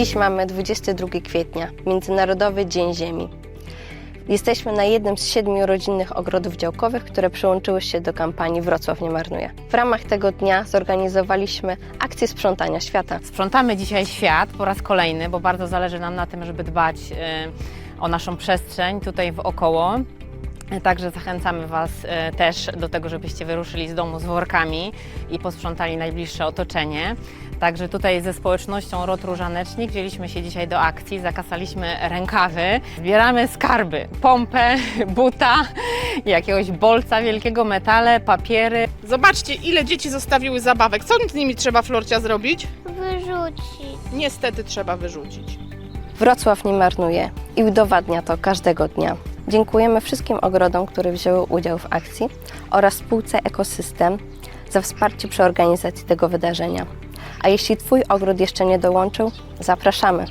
Dziś mamy 22 kwietnia, Międzynarodowy Dzień Ziemi. Jesteśmy na jednym z siedmiu rodzinnych ogrodów działkowych, które przyłączyły się do kampanii Wrocław nie marnuje. W ramach tego dnia zorganizowaliśmy akcję sprzątania świata. Sprzątamy dzisiaj świat po raz kolejny, bo bardzo zależy nam na tym, żeby dbać e, o naszą przestrzeń tutaj wokoło. Także zachęcamy Was e, też do tego, żebyście wyruszyli z domu z workami i posprzątali najbliższe otoczenie. Także tutaj ze społecznością Rot Różanecznik wzięliśmy się dzisiaj do akcji, zakasaliśmy rękawy, zbieramy skarby, pompę, buta, jakiegoś bolca wielkiego, metale, papiery. Zobaczcie, ile dzieci zostawiły zabawek. Co z nimi trzeba, Florcia, zrobić? Wyrzucić. Niestety trzeba wyrzucić. Wrocław nie marnuje i udowadnia to każdego dnia. Dziękujemy wszystkim ogrodom, które wzięły udział w akcji oraz spółce Ekosystem za wsparcie przy organizacji tego wydarzenia. A jeśli Twój ogród jeszcze nie dołączył, zapraszamy.